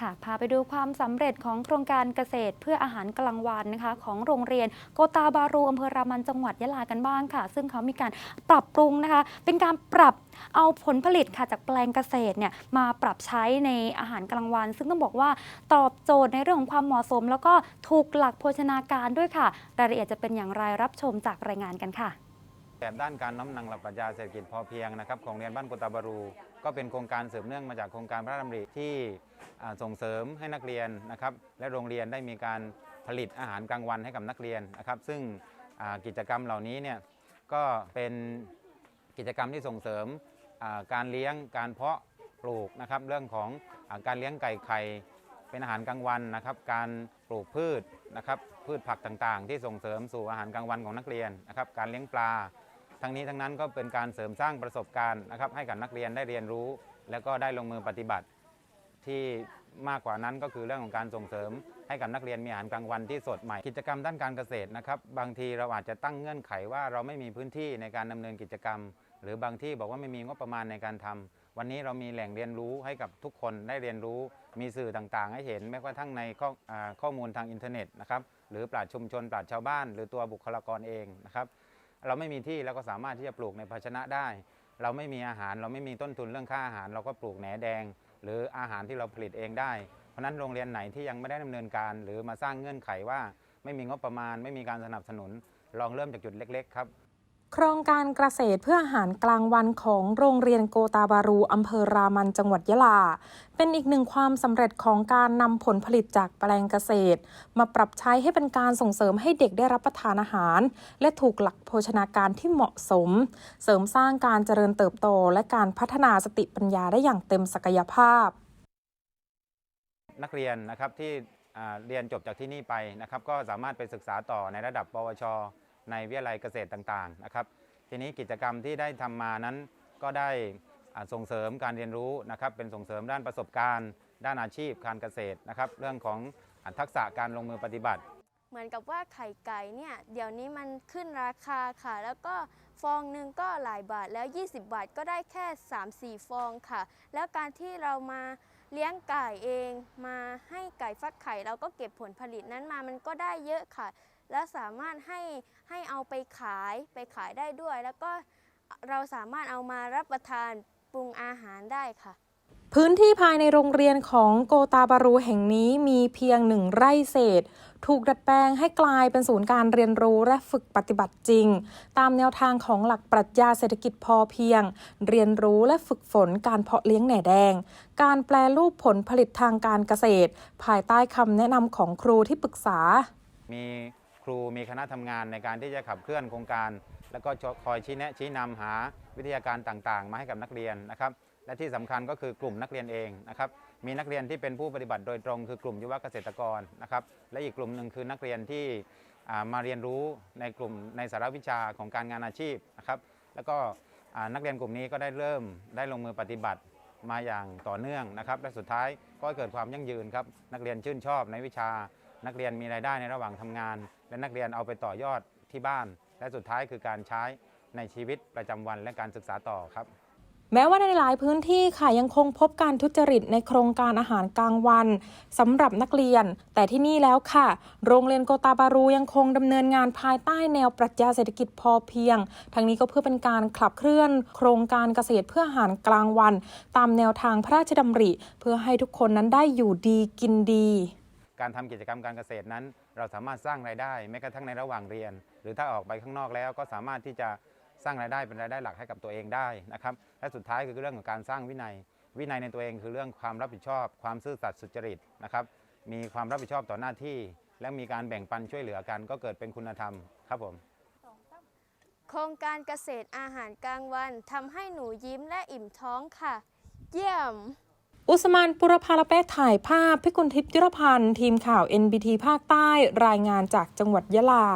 ค่ะ พาไปดูความสำเร็จของโครงการเกษตรเพื่ออาหารกลางวันนะคะ ของโรงเรียนโกตาบารูอำเภอรามันจังหวัดยะลากันบ้างค่ะ ซึ่งเขามีการปรับปรุงนะคะ เป็นการปรับเอาผลผลิตค่ะจากแปลงเกษตรเนี่ยมาปรับใช้ในอาหารกลางวัน ซึ่งต้องบอกว่าตอบโจทย์ในเรื่องของความเหมาะสม แล้วก็ถูกหลักโภชนาการด้วยค่ะ รายละเอียดจะเป็นอย่างไรรับชมจากรายงานกันค่ะแบบด้านการน้อมนำหลักปรัชญาเศรษฐกิจพอเพียงนะครับของเรียนบ้านกุตาบารู ก็เป็นโครงการสืบเนื่องมาจากโครงการพระราชดำริที่ ส่งเสริมให้นักเรียนนะครับและโรงเรียนได้มีการผลิตอาหารกลางวันให้กับนักเรียนนะครับ ซึ่งกิจกรรมเหล่านี้เนี่ยก็เป็นกิจกรรมที่ส่งเสริมการเลี้ยงการเพาะปลูกนะครับเรื่องของอการเลี้ยงไก่ไข่เป็นอาหารกลางวันนะครับการปลูกพืชนะครับพืชผักต่างๆ ที่ส่งเสริมสู่อาหารกลางวันของนักเรียนนะครับการเลี้ยงปลา ทั้งนี้ทั้งนั้นก็เป็นการเสริมสร้างประสบการณ์นะครับให้กับนักเรียนได้เรียนรู้ แล้วก็ได้ลงมือปฏิบัติ ที่มากกว่านั้นก็คือเรื่องของการส่งเสริม ให้กับนักเรียนมีอาหารกลางวันที่สดใหม่กิจกรรมด้านการเกษตรนะครับบางทีเราอาจจะตั้งเงื่อนไขว่าเราไม่มีพื้นที่ในการดำเนินกิจกรรม หรือบางที่บอกว่าไม่มีงบประมาณในการทำวันนี้เรามีแหล่งเรียนรู้ให้กับทุกคนได้เรียนรู้ มีสื่อต่างๆ ให้เห็นแม้กระทั่งในข้อข้อมูลทางอินเทอร์เน็ตนะครับหรือปราชญ์ชุมชนปราชญ์ชาวบ้าน หรือตัวบุคลากรเองนะครับเราไม่มีที่เราก็สามารถที่จะปลูกในภาชนะได้ เราไม่มีอาหารเราไม่มีต้นทุนเรื่องค่าอาหาร เราก็ปลูกแหนแดง หรืออาหารที่เราผลิตเองได้ เพราะนั้นโรงเรียนไหนที่ยังไม่ได้ดำเนินการ หรือมาสร้างเงื่อนไขว่าไม่มีงบประมาณ ไม่มีการสนับสนุน ลองเริ่มจากจุดเล็ก ๆ ครับ โครงการเกษตรเพื่ออาหารกลางวันของโรงเรียนโกตาบารูอำเภอรามันจังหวัดยะลา เป็นอีกหนึ่งความสำเร็จของการนำผลผลิตจากแปลงเกษตร มาปรับใช้ให้เป็นการส่งเสริมให้เด็กได้รับประทานอาหาร และถูกหลักโภชนาการที่เหมาะสม เสริมสร้างการเจริญเติบโต และการพัฒนาสติปัญญาได้อย่างเต็มศักยภาพ นักเรียนนะครับที่เรียนจบจากที่นี่ไปนะครับก็สามารถไปศึกษาต่อในระดับปวช ในวิทยาลัยเกษตรต่างๆนะครับทีนี้กิจกรรมที่ได้ทำมานั้นก็ได้ส่งเสริมการเรียนรู้นะครับเป็นส่งเสริมด้านประสบการณ์ ด้านอาชีพการเกษตรนะครับเรื่องของทักษะการลงมือปฏิบัติ เหมือนกับว่าไข่ไก่เนี่ยเดี๋ยวนี้มันขึ้นราคาค่ะ แล้วก็ฟองหนึ่งก็หลายบาทแล้ว 20 บาทก็ได้แค่ 3-4 ฟองค่ะ แล้วการที่เรามาเลี้ยงไก่เองมาให้ไก่ฟักไข่เราก็เก็บผลผลิตนั้นมามันก็ได้เยอะค่ะ แล้วสามารถให้ให้เอาไปขายไปขายได้ด้วย แล้วก็เราสามารถเอามารับประทานปรุงอาหารได้ค่ะ พื้นที่ภายในโรงเรียนของโกตาบารูแห่งนี้มีเพียงหนึ่งไร่เศษ ถูกดัดแปลงให้กลายเป็นศูนย์การเรียนรู้และฝึกปฏิบัติจริง ตามแนวทางของหลักปรัชญาเศรษฐกิจพอเพียง เรียนรู้และฝึกฝนการเพาะเลี้ยงแหน่แดง การแปลรูปผลผลิตทางการเกษตร ภายใต้คำแนะนำของครูที่ปรึกษา มี ครูมีคณะทำงานในการที่จะขับเคลื่อนโครงการ แล้วก็คอยชี้แนะชี้นำหาวิทยาการต่างๆ มาให้กับนักเรียนนะครับและที่สำคัญก็คือกลุ่มนักเรียนเองนะครับมีนักเรียนที่เป็นผู้ปฏิบัติโดยตรงคือกลุ่มยุวเกษตรกรนะครับและอีกกลุ่มหนึ่งคือนักเรียนที่มาเรียนรู้ในกลุ่มในสาระวิชาของการงานอาชีพนะครับแล้วก็นักเรียนกลุ่มนี้ก็ได้เริ่มได้ลงมือปฏิบัติมาอย่างต่อเนื่องนะครับและสุดท้ายก็เกิดความยั่งยืนครับนักเรียนชื่นชอบในวิชานักเรียนมีรายได้ในระหว่างทำงาน และนักเรียนเอาไปต่อยอดที่บ้าน และสุดท้ายคือการใช้ในชีวิตประจำวันและการศึกษาต่อครับ แม้ว่าในหลายพื้นที่ค่ะยังคงพบการทุจริตในโครงการอาหารกลางวันสำหรับนักเรียน แต่ที่นี่แล้วค่ะ โรงเรียนโกตาบารูยังคงดำเนินงานภายใต้แนวปรัชญาเศรษฐกิจพอเพียง ทั้งนี้ก็เพื่อเป็นการขับเคลื่อน โครงการเกษตรเพื่ออาหารกลางวัน ตามแนวทางพระราชดำริ เพื่อให้ทุกคนนั้นได้อยู่ดีกินดี การทำกิจกรรมการเกษตรนั้น เราสามารถสร้างรายได้แม้กระทั่งในระหว่างเรียน หรือถ้าออกไปข้างนอกแล้วก็สามารถที่จะสร้างรายได้เป็นรายได้หลักให้กับตัวเองได้นะครับและสุดท้ายคือเรื่องของการสร้างวินัย วินัยในตัวเองคือเรื่องความรับผิดชอบ ความซื่อสัตย์สุจริตนะครับมีความรับผิดชอบต่อหน้าที่ และมีการแบ่งปันช่วยเหลือกัน ก็เกิดเป็นคุณธรรมครับผมโครงการเกษตรอาหารกลางวันทำให้หนูยิ้มและอิ่มท้องค่ะ เยี่ยม อุสมานปุรพาลเปะถ่ายภาพพิกุลทิพย์ยุรพันธ์ ทีมข่าว NBT ภาคใต้ รายงานจากจังหวัดยะลา